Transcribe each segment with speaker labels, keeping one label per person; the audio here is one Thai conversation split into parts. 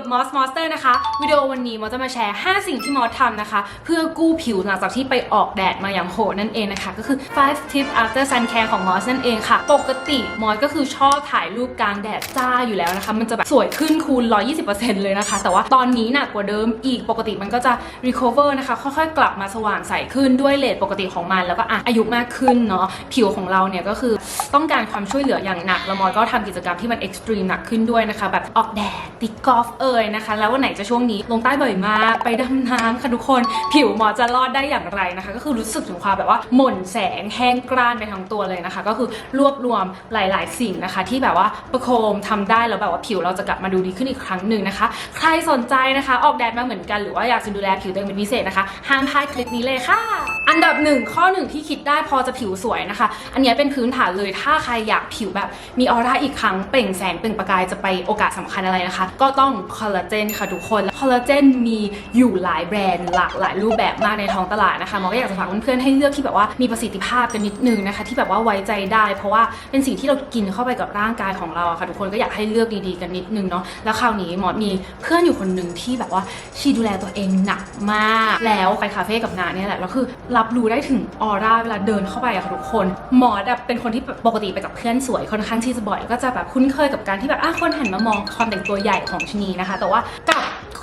Speaker 1: กับมอสมอสเตอร์นะคะวิดีโอวันนี้มอสจะมาแชร์ 5 สิ่งที่มอสทำนะคะ เพื่อกู้ผิวหลังจากที่ไปออกแดดมาอย่างโหดนั่นเองนะคะ ก็คือ 5 tips after sun care ของมอสนั่นเองค่ะ ปกติมอสก็คือชอบถ่ายรูปกลางแดดจ้าอยู่แล้วนะคะ มันจะแบบสวยขึ้นคูณ 120%เลยนะคะ แต่ว่าตอนนี้หนักกว่าเดิมอีกปกติมันก็จะ recover นะคะ ค่อยๆ กลับมาสว่างใสขึ้นด้วยเลทปกติของมันแล้วก็อายุมากขึ้นเนาะผิวของเราเนี่ยก็คือต้องการความช่วยเหลืออย่างหนักแล้วมอสก็ทำกิจกรรมที่มัน extreme หนักขึ้นด้วยนะคะแบบออกแดดตีกอล์ฟเอยนะคะ แล้ววันไหนจะช่วงนี้ลงใต้บ่อยมากไปดำน้ำค่ะทุกคนผิวหมอจะรอดได้อย่างไรนะคะ ก็คือรู้สึกถึงความแบบว่าหม่นแสงแห้งกร้านไปทั้งตัวเลยนะคะ ก็คือรวบรวมหลาย ๆ สิ่งนะคะ ที่แบบว่าประโคมทำได้แล้วแบบว่าผิวเราจะกลับมาดูดีขึ้นอีกครั้งหนึ่งนะคะ ใครสนใจนะคะ ออกแดดมาเหมือนกันหรือว่าอยากจะดูแลผิวตัวเองเป็นพิเศษนะคะห้ามพลาดคลิปนี้เลยค่ะอันดับหนึ่งข้อหนึ่งที่คิดได้พอจะผิวสวยนะคะ อันนี้เป็นพื้นฐานเลยถ้าใครอยากผิวแบบมีออร่าอีกครั้งเปล่งแสงเปล่งประกายจะไปโอกาสสำคัญอะไรนะคะ ก็ต้องคอลลาเจนค่ะทุกคนคอลลาเจนมีอยู่หลายแบรนด์หลากหลายรูปแบบมากในท้องตลาดนะคะหมอก็อยากจะฝากเพื่อนๆให้เลือกที่แบบว่ามีประสิทธิภาพกันนิดนึงนะคะ ที่แบบว่าไว้ใจได้ เพราะว่าเป็นสิ่งที่เรากินเข้าไปกับร่างกายของเราค่ะ ทุกคนก็อยากให้เลือกดีๆกันนิดนึงเนาะแล้วคราวนี้หมอมีเพื่อนอยู่คนหนึ่งที่แบบว่าชีดูแลตัวเองหนักมาก แล้วไปคาเฟ่กับนาเนี่ยแหละแล้วคือรับรู้ได้ถึงออร่าเวลาเดินเข้าไปอะค่ะทุกคนหมอแบบเป็นคนที่ปกติไปกับเพื่อนสวยค่อนข้างที่จะบ่อยก็จะแบบคุ้นเคยกับการที่แบบอะคนหันมามองความแต่งตัวใหญ่ของชนีนะคะ แต่ว่ากับ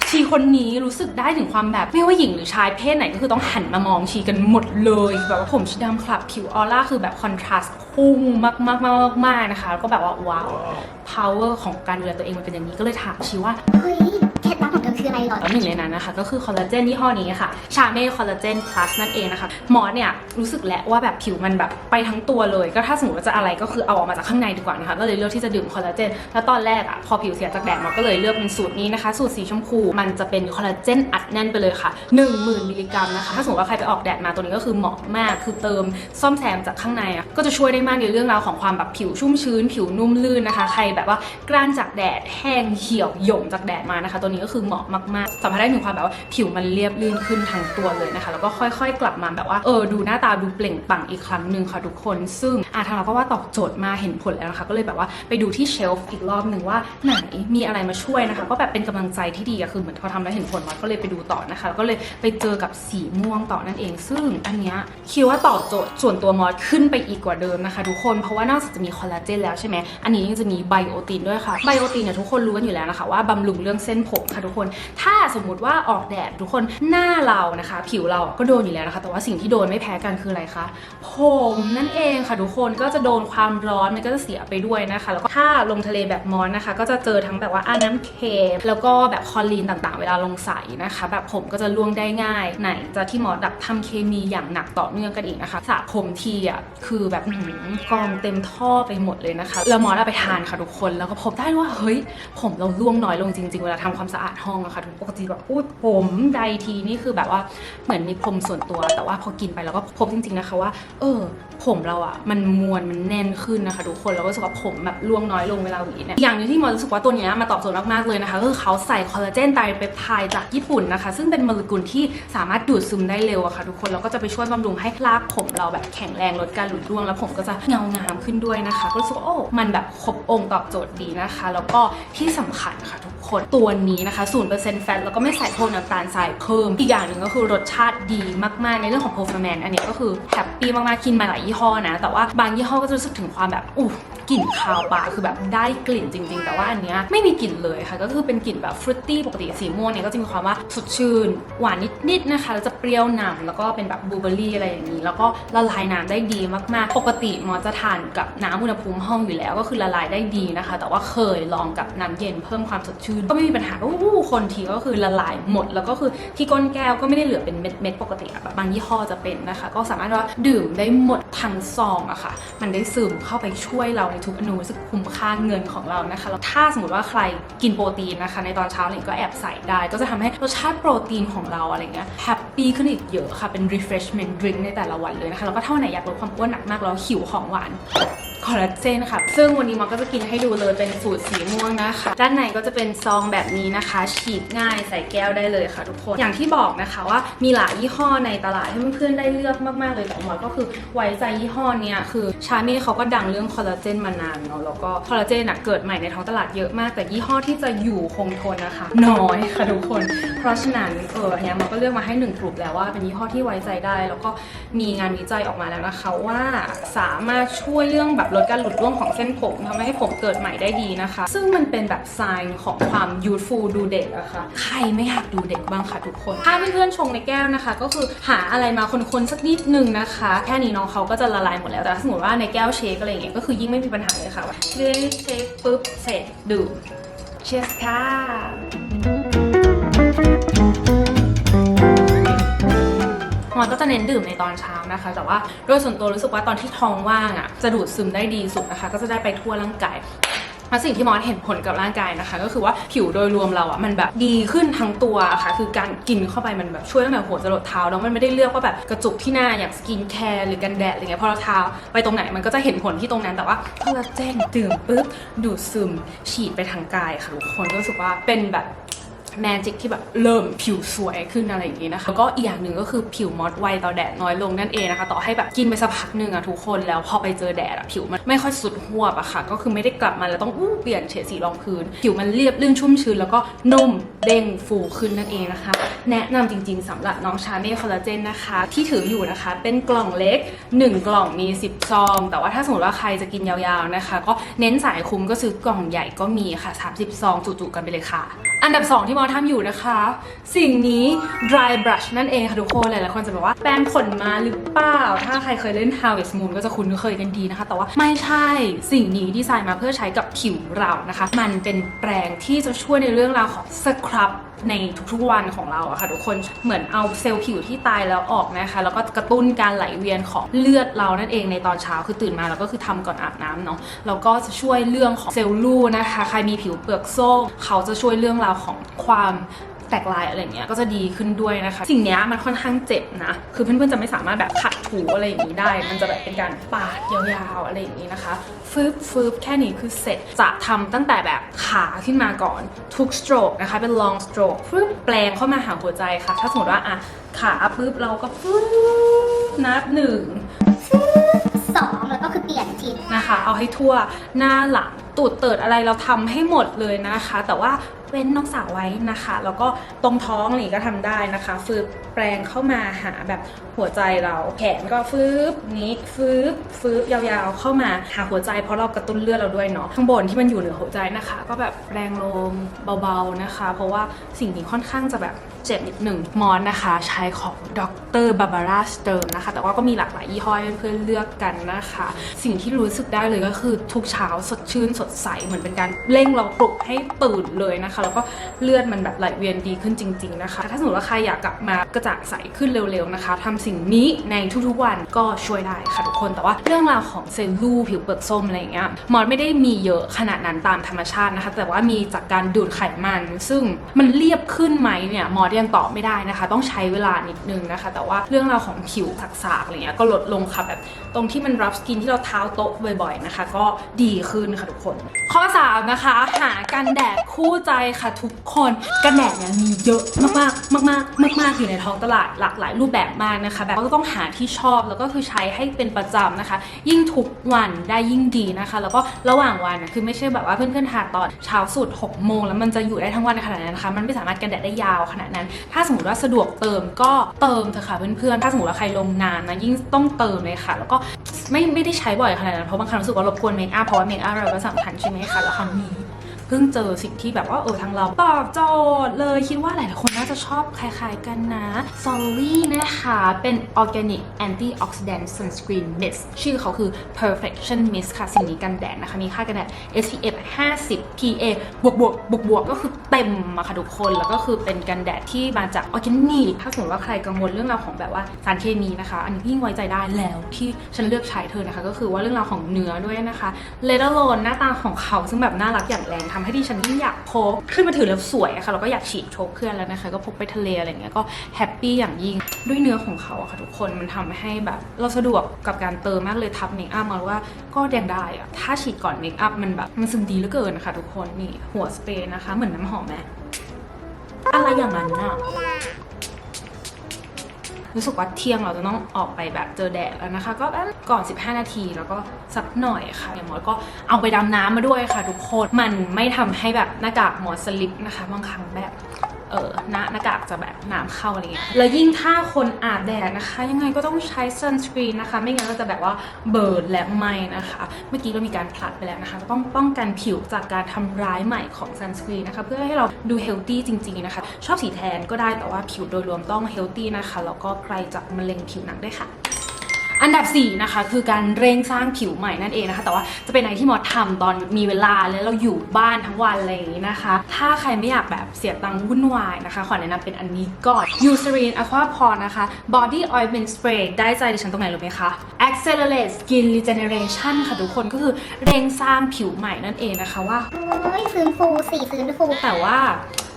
Speaker 1: ชีคนนี้รู้สึกได้ถึงความแบบไม่ว่าหญิงหรือชายเพศไหนก็คือต้องหันมามองชีกันหมดเลยแบบว่าผมชีดำคลับผิวออร่าคือแบบคอนทราสต์พุ่งมากมากมากมากๆนะคะแล้วก็แบบว่าว้าว power ของการดูแลตัวเองมันเป็นอย่างนี้ก็เลยถามชีว่า
Speaker 2: เฮ้ย เคล็ดลับของเธอคืออะไรหรอ
Speaker 1: แล้วหนึ่งในนั้นนะคะ ก็คือคอลลาเจนยี่ห้อนี้ค่ะ ชาเม่คอลลาเจน plus นั่นเองนะคะหมอเนี่ยรู้สึกแหละว่าแบบผิวมันแบบไปทั้งตัวเลย ก็ถ้าสมมติว่าจะอะไรก็คือเอาออกมาจากข้างในดีกว่านะคะ ก็เลยเลือกที่จะดื่มคอลลาเจน แล้วตอนแรกอะพอผิวเสียจากแดดหมอก็เลยเลือกเป็นสูตรนี้นะคะ สูตรสีชมพู มันจะเป็นคอลลาเจนอัดแน่นไปเลยค่ะ 10,000มิลลิกรัมนะคะ ถ้าสมมติว่าใครไปออกแดดมาตัวนี้ก็คือเหมาะมาก คือเติมซ่อมแซมจากข้างในอะก็จะช่วยได้มากในเรื่องราวของความแบบผิวชุ่มชื้น ผิวนุ่มลื่นนะคะ ใครแบบว่ากล้านจากแดดแห้งเหี่ยวหย่งจากแดดมานะคะ ตัวนี้ก็คือเหมาะมากๆสัมผัสได้ถึงความแบบว่าผิวมันเรียบลื่นขึ้นทั้งตัวเลยนะคะ แล้วก็ค่อยๆ กลับมาแบบว่าเออดูหน้าตาดูเปล่งปลั่งอีกครั้งหนึ่งค่ะทุกคน ซึ่งอะทางเราก็ว่าตอบโจทย์มาเห็นผลแล้วนะคะ ก็เลยแบบว่าไปดูที่เชลฟ์อีกรอบหนึ่งว่าไหนมีอะไรมาช่วยนะคะ ก็แบบเป็นกำลังใจที่ดีอะคือเหมือนพอทำแล้วเห็นผลมาก็เลยไปดูต่อนะคะแล้วก็เลยไปเจอกับสีม่วงต่อนั่นเอง ซึ่งอันเนี้ยคิดว่าตอบโจทย์ส่วนตัวมอสขึ้นไปอีกกว่าเดิมนะคะ ทุกคนเพราะว่านอกจากจะมีคอลลาเจนแล้วใช่ไหมอันนี้ยังจะมีไบโอตินด้วยค่ะไบโอตินเนี่ยทุกคนรู้กันอยู่แล้วนะคะว่าบำรุงเรื่องเส้นผมค่ะทุกคน ถ้าสมมุติว่าออกแดดทุกคนหน้าเรานะคะ ผิวเราก็โดนอยู่แล้วนะคะ แต่ว่าสิ่งที่โดนไม่แพ้กันคืออะไรคะผมนั่นเองค่ะทุกคนก็จะโดนความร้อนมันก็จะเสียไปด้วยนะคะ แล้วก็ถ้าลงทะเลแบบมอนนะคะ ก็จะเจอทั้งแบบว่าอาน้ำเค็มแล้วก็แบบคอลีนต่างๆ เวลาลงใสนะคะ แบบผมก็จะร่วงได้ง่าย ไหนจะที่หมอดับทำเคมีอย่างหนักต่อเนื่องกันอีกนะคะสระผมทีอะคือแบบกองเต็มท่อไปหมดเลยนะคะแล้วหมอได้ไปทานค่ะทุกคนแล้วก็พบได้ว่าเฮ้ยผมเราร่วงน้อยลงจริง ๆ เวลาทำความสะอาดห้องอะค่ะทุกปกติแบบพูดผมใดทีนี่คือแบบว่าเหมือนมีพรมส่วนตัว แต่ว่าพอกินไปแล้วก็พบจริงๆนะคะว่า เออ ผมเราอะมันมวลมันแน่นขึ้นนะคะทุกคนแล้วก็รู้สึกว่าผมแบบร่วงน้อยลงเวลาหวีเนี่ยอย่างนึงที่มอรู้สึกว่าตัวเนี้ยมาตอบโจทย์มากๆเลยนะคะก็คือเขาใส่คอลลาเจนไตรเปปไทด์จากญี่ปุ่นนะคะ ซึ่งเป็นโมเลกุลที่สามารถดูดซึมได้เร็วอะค่ะทุกคนแล้วก็จะไปช่วยบำรุงให้รากผมเราแบบแข็งแรงลดการหลุดร่วง แล้วผมก็จะเงางามขึ้นด้วยนะคะก็รู้สึกว่าโอ้มันแบบครบองค์ตอบโจทย์ดีนะคะ แล้วก็ที่สำคัญค่ะทุก คนตัวนี้นะคะ 0%แฟตแล้วก็ไม่ใส่โทนน้ำตาลทรายเพิ่ม อีกอย่างหนึ่งก็คือรสชาติดีมากๆ ในเรื่องของ performance อันนี้ก็คือแฮปปี้มากๆกินมาหลายยี่ห้อนะ แต่ว่าบางยี่ห้อก็จะรู้สึกถึงความแบบอู้ กลิ่นคาวปากคือแบบได้กลิ่นจริง ๆ แต่ว่าอันเนี้ยไม่มีกลิ่นเลยค่ะ ก็คือเป็นกลิ่นแบบฟรุตตี้ปกติสีม่วงเนี่ยก็จะมีความว่าสดชื่น หวานนิดๆนะคะแล้วจะเปรี้ยวนำแล้วก็เป็นแบบบลูเบอร์รี่อะไรอย่างนี้ แล้วก็ละลายน้ำได้ดีมากๆ ปกติมอจะทานกับน้ำอุณหภูมิห้องอยู่แล้ว ก็คือละลายได้ดีนะคะ แต่ว่าเคยลองกับน้ำเย็นเพิ่มความสดชื่น ก็ไม่มีปัญหาโอ้คนทีก็คือละลายหมด แล้วก็คือที่ก้นแก้วก็ไม่ได้เหลือเป็นเม็ดๆปกติแบบบางยี่ห้อจะเป็นนะคะ ก็สามารถว่าดื่มได้หมดทั้งซองอะค่ะ มันได้ซึมเข้าไปช่วยเราในทุกอนูรู้สึกคุ้มค่าเงินของเรานะคะแล้วถ้าสมมติว่าใครกินโปรตีนนะคะ ในตอนเช้าเนี่ยก็แอบใส่ได้ ก็จะทำให้รสชาติโปรตีนของเราอะไรเงี้ยแฮปปี้ขึ้นอีกเยอะค่ะเป็น refreshment drink ในแต่ละวันเลยนะคะแล้วก็ถ้าวันไหนอยากลดความอ้วนหนักมากแล้วหิวของหวานคอลลาเจนค่ะ ซึ่งวันนี้มอก็จะกินให้ดูเลยเป็นสูตรสีม่วงนะคะ ด้านในก็จะเป็นซองแบบนี้นะคะ ฉีกง่ายใส่แก้วได้เลยค่ะทุกคน อย่างที่บอกนะคะว่ามีหลายยี่ห้อในตลาดให้เพื่อนๆได้เลือกมากๆเลยแต่มอก็คือไว้ใจยี่ห้อเนี้ยคือชาเม่เขาก็ดังเรื่องคอลลาเจนมานานเนาะแล้วก็คอลลาเจนอะเกิดใหม่ในท้องตลาดเยอะมาก แต่ยี่ห้อที่จะอยู่คงทนนะคะ น้อยค่ะทุกคน เพราะฉะนั้นเออเนี้ยมันก็เลือกมาให้หนึ่งกลุ่มแล้วว่าเป็นยี่ห้อที่ไว้ใจได้ แล้วก็มีงานวิจัยออกมาแล้วนะคะว่าสามารถช่วยเรื่องแบบลดการหลุดร่วงของเส้นผมทำให้ผมเกิดใหม่ได้ดีนะคะ ซึ่งมันเป็นแบบไซน์ของความ youthful ดูเด็กอะค่ะ ใครไม่อยากดูเด็กบ้างคะทุกคน ถ้าเพื่อนๆชงในแก้วนะคะ ก็คือหาอะไรมาคนๆสักนิดนึงนะคะ แค่นี้น้องเขาก็จะละลายหมดแล้ว แต่สมมติว่าในแก้วเชคอะไรอย่างเงี้ยก็คือยิ่งไม่มีปัญหาเลยค่ะว่าเชคเชคปุ๊บเสร็จดื่มเชียร์ค่ะ มอนก็จะเน้นดื่มในตอนเช้านะคะ แต่ว่าโดยส่วนตัวรู้สึกว่าตอนที่ท้องว่างอะจะดูดซึมได้ดีสุดนะคะ ก็จะได้ไปทั่วร่างกายและสิ่งที่มอนเห็นผลกับร่างกายนะคะ ก็คือว่าผิวโดยรวมเราอะมันแบบดีขึ้นทั้งตัวะค่ะคือการกินเข้าไปมันแบบช่วยตั้งแต่หัวจรดเท้าแล้วมันไม่ได้เลือกว่าแบบกระจุกที่หน้าอย่างสกินแคร์หรือกันแดดอะไรเงี้ยพอเราเท้าไปตรงไหนมันก็จะเห็นผลที่ตรงนั้นแต่ว่าคอลลาเจนดื่มปุ๊บดูดซึมฉีดไปทางกายค่ะทุกคนก็รู้สึกว่าเป็นแบบ แมจิกที่แบบเริ่มผิวสวยขึ้นอะไรอย่างนี้นะคะแล้วก็อีกอย่างหนึ่งก็คือผิวมอดไวต่อแดดน้อยลงนั่นเองนะคะ ต่อให้แบบกินไปสักพักหนึ่งอะทุกคนแล้วพอไปเจอแดดอะผิวมันไม่ค่อยสุดหวบอะค่ะ ก็คือไม่ได้กลับมาแล้วต้องอู้เปลี่ยนเฉดสีรองพื้น ผิวมันเรียบลื่นชุ่มชื้นแล้วก็นุ่ม เด้งฟูขึ้นนั่นเองนะคะ แนะนำจริงๆสำหรับน้องชาเม่คอลลาเจนนะคะ ที่ถืออยู่นะคะ เป็นกล่องเล็ก 1 กล่องมี 10 ซอง แต่ว่าถ้าสมมติว่าใครจะกินยาวๆนะคะ ก็เน้นสายคุ้มก็ซื้อกล่องใหญ่ก็มีค่ะ 30 ซองจุๆกันไปเลยค่ะ อันดับ 2 ที่มอทำอยู่นะคะ สิ่งนี้ dry brush นั่นเองค่ะทุกคนหลายๆคนจะบอกว่าแปรงขนมาหรือเปล่า ถ้าใครเคยเล่น Harvest Moon ก็จะคุ้นเคยกันดีนะคะ แต่ว่าไม่ใช่สิ่งนี้ดีไซน์มาเพื่อใช้กับผิวเรานะคะ มันเป็นแปรงที่จะช่วยในเรื่องราวของสครับในทุกๆวันของเราอะค่ะทุกคนเหมือนเอาเซลล์ผิวที่ตายแล้วออกนะคะแล้วก็กระตุ้นการไหลเวียนของเลือดเรานั่นเองในตอนเช้าคือตื่นมาเราก็คือทำก่อนอาบน้ำเนาะแล้วก็จะช่วยเรื่องของเซลล์ลูนะคะ ใครมีผิวเปลือกโซ่เขาจะช่วยเรื่องราวของความ แตกลายอะไรเงี้ยก็จะดีขึ้นด้วยนะคะ สิ่งเนี้ยมันค่อนข้างเจ็บนะ คือเพื่อนๆจะไม่สามารถแบบขัดถูอะไรอย่างนี้ได้ มันจะแบบเป็นการปาดยาวๆอะไรอย่างนี้นะคะฟืบฟืบแค่นี้คือเสร็จจะทำตั้งแต่แบบขาขึ้นมาก่อนทุก stroke นะคะเป็น long stroke ฟืบแปลงเข้ามาหาหัวใจค่ะ ถ้าสมมติว่าอะขาปุ๊บเราก็ฟืบนับหนึ่ง
Speaker 2: สองแล้วก็คือเปลี่ยนทิศ
Speaker 1: นะคะ เอาให้ทั่วหน้าหลัง ตูดเติดอะไรเราทำให้หมดเลยนะคะ แต่ว่าเว้นน้องสาวไว้นะคะ แล้วก็ตรงท้องนี่ก็ทำได้นะคะ ฟืบแปลงเข้ามาหาแบบหัวใจเรา แขนก็ฟืบนี้ฟืบฟืบยาวๆเข้ามาหาหัวใจเพราะเรากระตุ้นเลือดเราด้วยเนาะข้างบนที่มันอยู่เหนือหัวใจนะคะ ก็แบบแรงลมเบาๆนะคะ เพราะว่าสิ่งนี้ค่อนข้างจะแบบเจ็บนิดหนึ่งมอนนะคะ ใช้ของดรบาบาร่าสเติร์นะคะ แต่ว่าก็มีหลากหลายยี่ห้อให้เพื่อนเลือกกันนะคะ สิ่งที่รู้สึกได้เลยก็คือทุกเช้าสดชื่นสดใสเหมือนเป็นการเร่งเราปลุกให้ตื่นเลยนะคะ แล้วก็เลือดมันแบบไหลเวียนดีขึ้นจริง ๆ นะคะ ถ้าสมมติว่าใครอยากกลับมากระจ่างใสขึ้นเร็วๆนะคะทำสิ่งนี้ในทุกๆวันก็ช่วยได้ค่ะทุกคน แต่ว่าเรื่องราวของเซลลูผิวเปลือกส้มอะไรอย่างเงี้ยมอนไม่ได้มีเยอะขนาดนั้นตามธรรมชาตินะคะ แต่ว่ามีจากการดูดไขมัน ซึ่งมันเรียบขึ้นไหมเนี่ยมอนยังตอบไม่ได้นะคะ ต้องใช้เวลานิดนึงนะคะ แต่ว่าเรื่องราวของผิวสักๆอะไรเงี้ยก็ลดลงค่ะแบบตรงที่มันรับสกินที่เราเท้าโต๊ะบ่อยๆนะคะ ก็ดีขึ้นค่ะทุกคนข้อ 3 นะคะ หากันแดดคู่ใจค่ะทุกคนกันแดดเนี่ยมีเยอะมากๆมากๆมากๆอยู่ในท้องตลาดหลากหลายรูปแบบมากนะคะ แบบก็ต้องหาที่ชอบแล้วก็คือใช้ให้เป็นประจำนะคะ ยิ่งทุกวันได้ยิ่งดีนะคะ แล้วก็ระหว่างวันคือไม่ใช่แบบว่าเพื่อนๆทาตอนเช้าสุด6โมงแล้วมันจะอยู่ได้ทั้งวันขนาดนั้นนะคะมันไม่สามารถกันแดดได้ยาวขนาดนั้น ถ้าสมมติว่าสะดวกเติมก็เติมเถอะค่ะเพื่อนๆถ้าสมมติว่าใครลงนานนะยิ่งต้องเติมเลยค่ะ แล้วก็ ไม่ไม่ได้ใช้บ่อยขนาดนั้นเพราะบางครั้งรู้สึกว่ารบกวนเมคอัพเพราะว่าเมคอัพเราก็สำคัญใช่ไหมคะแล้วครั้งนี้ เพิ่งเจอสิ่งที่แบบว่าเออทางเราตอบโจทย์เลยคิดว่าหลายๆคนน่าจะชอบคล้ายๆกันนะ s o l v y นะคะเป็น Organic Antioxidant Sunscreen Mist ชื่อเขาคือ Perfection Mist ค่ะสิ่งนี้กันแดดนะคะ มีค่ากันแดด SPF 50 PA บวกบวกบวกบวกก็คือเต็มอะค่ะทุกคน แล้วก็คือเป็นกันแดดที่มาจากออร์แกนิกถ้าสมมติว่าใครกังวลเรื่องราวของแบบว่าสารเคมีนะคะ อันนี้ยิ่งไว้ใจได้แล้วที่ฉันเลือกใช้เธอนะคะ ก็คือว่าเรื่องราวของเนื้อด้วยนะคะเลด alone หน้าตาของเขาซึ่งแบบน่ารักอย่างแรงค่ะทำให้ดิฉันยิ่งอยากพกขึ้นมาถือแล้วสวยอะค่ะแล้วก็อยากฉีดโชว์เพื่อนแล้วนะคะ ก็พกไปทะเลอะไรเงี้ยก็แฮปปี้อย่างยิ่งด้วยเนื้อของเขาอะค่ะทุกคนมันทำให้แบบเราสะดวกกับการเติมมากเลยทับเมคอัพมาว่าก็แดงได้อะถ้าฉีดก่อนเมคอัพมันแบบมันซึมดีเหลือเกินนะคะทุกคนนี่หัวสเปรย์นะคะ เหมือนน้ำหอมไหมอะไรอย่างนั้นอะ รู้สึกว่าเที่ยงเราจะต้องออกไปแบบเจอแดดแล้วนะคะ ก็ก่อน 15 นาทีแล้วก็สักหน่อยค่ะอย่างมอสก็เอาไปดำน้ำมาด้วยค่ะทุกคน มันไม่ทำให้แบบหน้ากากหมอสลิปนะคะบางครั้งแบบ เออหน้าหน้ากากจะแบบน้ำเข้าอะไรเงี้ยแล้วยิ่งถ้าคนอาบแดดนะคะ ยังไงก็ต้องใช้ sunscreen นะคะ ไม่งั้นเราจะแบบว่าเบิร์นและไหมนะคะ เมื่อกี้เรามีการผลัดไปแล้วนะคะต้องป้องกันผิวจากการทำร้ายใหม่ของ sunscreen นะคะ เพื่อให้เราดู healthy จริง ๆนะคะ ชอบสีแทนก็ได้แต่ว่าผิวโดยรวมต้อง healthy นะคะแล้วก็ไกลจากมะเร็งผิวหนังด้วยค่ะ อันดับ4นะคะคือการเร่งสร้างผิวใหม่นั่นเองนะคะ แต่ว่าจะเป็นอะไรที่มอสทำตอนมีเวลาแล้วเราอยู่บ้านทั้งวันอะไรอย่างนี้นะคะ ถ้าใครไม่อยากแบบเสียตังค์วุ่นวายนะคะ ขอแนะนำเป็นอันนี้ก่อน Eucerin Aqua Pore นะคะ Body Ointment Spray ได้ใจดิฉันตรงไหนรู้ไหมคะ Accelerate Skin Regeneration ค่ะทุกคนก็คือเร่งสร้างผิวใหม่นั่นเองนะคะว่า
Speaker 2: โอ้ยฟื้นฟูสี่ฟื้นฟู
Speaker 1: แต่ว่า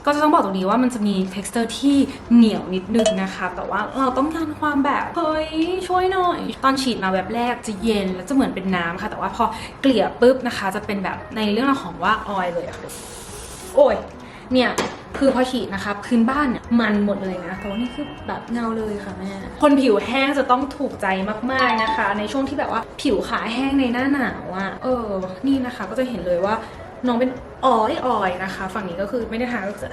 Speaker 1: ก็จะต้องบอกตรงนี้ว่ามันจะมี texture ที่เหนียวนิดนึงนะคะ แต่ว่าเราต้องการความแบบเฮ้ยช่วยหน่อย ตอนฉีดมาแบบแรกจะเย็นแล้วจะเหมือนเป็นน้ำค่ะ แต่ว่าพอเกลี่ยปุ๊บนะคะ จะเป็นแบบในเรื่องของว่าออยเลยอะโอ้ยเนี่ยคือพอฉีดนะคะพื้นบ้านเนี่ยมันหมดเลยนะแต่ว่านี่คือแบบเงาเลยค่ะแม่คนผิวแห้งจะต้องถูกใจมากๆนะคะ ในช่วงที่แบบว่าผิวขาแห้งในหน้าหนาวอะเออ นี่นะคะก็จะเห็นเลยว่า น้องเป็นออยออยนะคะ ฝั่งนี้ก็คือไม่ได้ทาก็จะ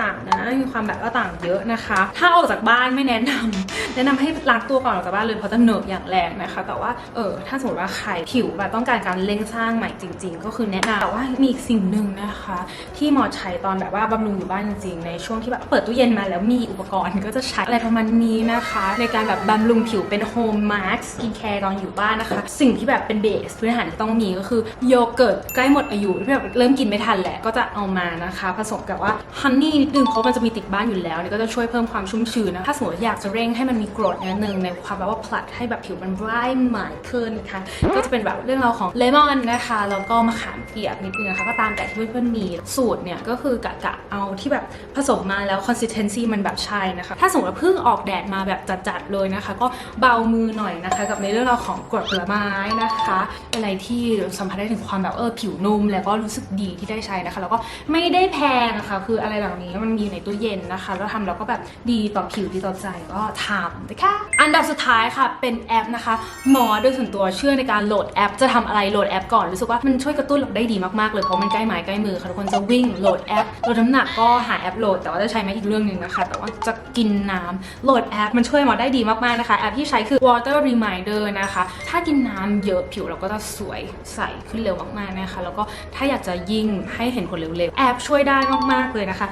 Speaker 1: ต่างนะมีความแบบว่าต่างเยอะนะคะ ถ้าออกจากบ้านไม่แนะนำแนะนำให้ล้างตัวก่อนออกจากบ้านเลยเพราะจะเหนอะอย่างแรงนะคะ แต่ว่าเออถ้าสมมติว่าใครผิวแบบต้องการการเร่งสร้างใหม่จริง ๆ ก็คือแนะนำแต่ว่ามีอีกสิ่งหนึ่งนะคะ ที่หมอใช้ตอนแบบว่าบำรุงอยู่บ้านจริงๆในช่วงที่แบบเปิดตู้เย็นมาแล้วมีอุปกรณ์ก็จะใช้อะไรประมาณนี้นะคะ ในการแบบบำรุงผิวเป็นโฮมมาร์ k สกินแคร์ตอนอยู่บ้านนะคะ สิ่งที่แบบเป็นเบสพื้นฐานที่ต้องมีก็คือโยเกิร์ตใกล้หมดอายุที่แบบเริ่มกินไม่ทันแหละก็จะเอามานะคะ ผสมกับว่าฮันนี่นิดนึงเพราะมันจะมีติดบ้านอยู่แล้วเนี่ยก็จะช่วยเพิ่มความชุ่มชื้นนะถ้าสมมติอยากจะเร่งให้มันมีกรดนิดนึงในความแบบว่าผลัดให้แบบผิวมันไรท์ใหม่ขึ้นนะคะก็จะเป็นแบบเรื่องราวของเลมอนนะคะแล้วก็มะขามเปียกนิดนึงนะคะก็ตามแต่ที่เพื่อนๆมีสูตรเนี่ยก็คือกะกะเอาที่แบบผสมมาแล้ว consistency มันแบบใช่นะคะถ้าสมมติว่าเพิ่งออกแดดมาแบบจัดๆเลยนะคะ ก็เบามือหน่อยนะคะ กับในเรื่องราวของกรดผลไม้นะคะอะไรที่สัมผัสได้ถึงความแบบเออผิวนุ่มแล้วก็รู้สึกดีที่ได้ใช้นะคะ แล้วก็ไม่ได้แพงนะคะคืออะไรเหล่านี้มันมีในตู้เย็นนะคะ แล้วทำแล้วก็แบบดีต่อผิวดีต่อใจก็ทำนะคะอันดับสุดท้ายค่ะเป็นแอปนะคะ หมอโดยส่วนตัวเชื่อในการโหลดแอป จะทำอะไรโหลดแอปก่อนรู้สึกว่ามันช่วยกระตุ้นเราได้ดีมากๆเลยเพราะมันใกล้ไม้ใกล้มือค่ะทุกคนจะวิ่งโหลดแอปลดน้ำหนักก็หาแอปโหลด แต่ว่าจะใช้ไม่อีกเรื่องหนึ่งนะคะ แต่ว่าจะกินน้ำโหลดแอปมันช่วยหมอได้ดีมากๆนะคะ แอปที่ใช้คือ water reminder นะคะ ถ้ากินน้ำเยอะผิวเราก็จะสวยใสขึ้นเร็วมากๆนะคะ แล้วก็ถ้าอยากจะยิ่งให้เห็นผลเร็วๆแอปช่วยได้มากๆเลยนะคะ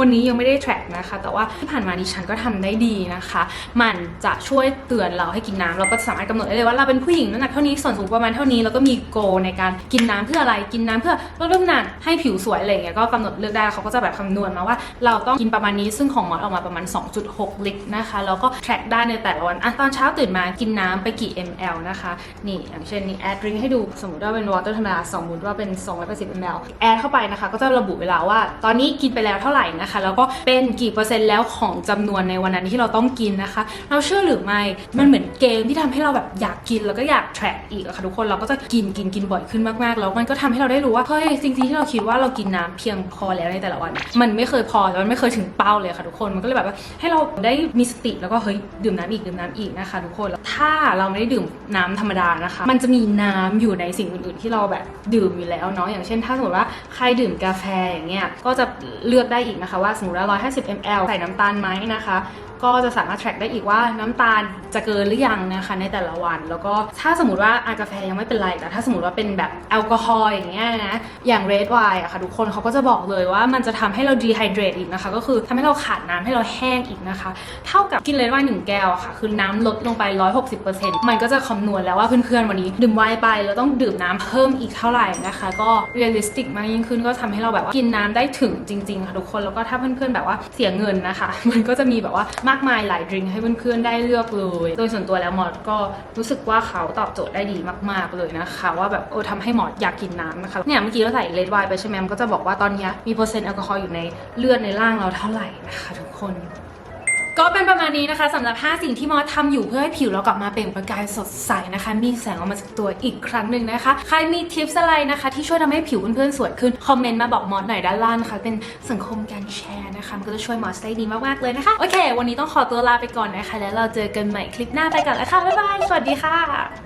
Speaker 1: วันนี้ยังไม่ได้ track นะคะ แต่ว่าที่ผ่านมาดิฉันก็ทำได้ดีนะคะ มันจะช่วยเตือนเราให้กินน้ำเราก็สามารถกำหนดได้เลยว่าเราเป็นผู้หญิงน้ำหนักเท่านี้ส่วนสูงประมาณเท่านี้แล้วก็มีโกในการกินน้ำเพื่ออะไรกินน้ำเพื่อลดน้ำหนักให้ผิวสวยอะไรอย่างเงี้ยก็กำหนดเลือกได้เขาก็จะแบบคำนวณมาว่า เราต้องกินประมาณนี้ซึ่งของมอสออกมาประมาณ 2.6 ลิตรนะคะแล้วก็ track ได้ในแต่ละวันอะตอนเช้าตื่นมากินน้ำไปกี่ ml นะคะนี่อย่างเช่นนี่ add drink ให้ดูสมมติว่าเป็น water ธรรมดาสมมติว่าเป็น280 ml แอดเข้าไปนะคะ ก็จะระบุเวลาว่า ตอนนี้กินไปแล้วท่าไหร่นะคะ แล้วก็เป็นกี่เปอร์เซ็นต์แล้วของจำนวนในวันนั้นที่เราต้องกินนะคะ เราเชื่อหรือไม่ มันเหมือนเกมที่ทำให้เราแบบอยากกินแล้วก็อยาก track อีกอะค่ะทุกคนเราก็จะกินกินกินบ่อยขึ้นมากๆ แล้วมันก็ทำให้เราได้รู้ว่าเฮ้ยจริงที่เราคิดว่าเรากินน้ำเพียงพอแล้วในแต่ละวัน มันไม่เคยพอแล้วมันไม่เคยถึงเป้าเลยค่ะทุกคนมันก็เลยแบบว่าให้เราได้มีสติแล้วก็เฮ้ยดื่มน้ำอีกดื่มน้ำอีกนะคะทุกคนถ้าเราไม่ได้ดื่มน้ำธรรมดานะคะ มันจะมีน้ำอยู่ในสิ่งอื่นๆ ที่เราแบบดื่มอยู่แล้วเนาะอย่างเช่น ถ้าสมมติว่าใครดื่มกาแฟอย่างเงี้ยก็จะเลือกไได้อีกนะคะว่าสมมติว่า150 ml ใส่น้ำตาลไหมนะคะ ก็จะสามารถ track ได้อีกว่าน้ำตาลจะเกินหรือยังนะคะในแต่ละวัน แล้วก็ถ้าสมมติว่าอากาแฟยังไม่เป็นไรแต่ถ้าสมมติว่าเป็นแบบแอลกอฮอล์อย่างเงี้ยนะอย่าง red wine อะค่ะทุกคนเขาก็จะบอกเลยว่ามันจะทำให้เรา dehydrate อีกนะคะ ก็คือทำให้เราขาดน้ำให้เราแห้งอีกนะคะ เท่ากับกิน red wine หนึ่งแก้วอะค่ะ คือน้ำลดลงไป 160%มันก็จะคำนวณแล้วว่าเพื่อนๆวันนี้ดื่มไวน์ไปแล้วต้องดื่มน้ำเพิ่มอีกเท่าไหร่นะคะ ก็ realistic มากยิ่งขึ้นก็ทำให้เราแบบว่ากินน้ำได้ถึงจริงๆค่ะทุกคนแล้วก็ถ้าเพื่อนๆแบบว่าเสียเงินนะคะ มันก็จะมีแบบว่ามากมายหลายดริงให้เพื่อนๆได้เลือกเลย โดยส่วนตัวแล้วมอดก็รู้สึกว่าเขาตอบโจทย์ได้ดีมากๆเลยนะคะว่าแบบโอ้ทำให้หมอดอยากกินน้ำนะคะเนี่ยเมื่อกี้เราใส่เลดไวน์ไปใช่ไหมมันก็จะบอกว่าตอนนี้มีเปอร์เซ็นต์แอลกอฮอล์อยู่ในเลือดในร่างเราเท่าไหร่นะคะทุกคน ก็เป็นประมาณนี้นะคะสำหรับ 5 สิ่งที่มอสทำอยู่เพื่อให้ผิวเรากลับมาเปล่งประกายสดใสนะคะ มีแสงออกมาจากตัวอีกครั้งหนึ่งนะคะ ใครมีทิปส์อะไรนะคะ ที่ช่วยทำให้ผิวเพื่อนๆสวยขึ้น คอมเมนต์มาบอกมอสหน่อยด้านล่างนะคะ เป็นสังคมการแชร์นะคะ มันก็จะช่วยมอสได้ดีมากๆเลยนะคะ โอเค วันนี้ต้องขอตัวลาไปก่อนนะคะ แล้วเราเจอกันใหม่คลิปหน้าไปก่อนแล้วค่ะบ๊ายบายสวัสดีค่ะ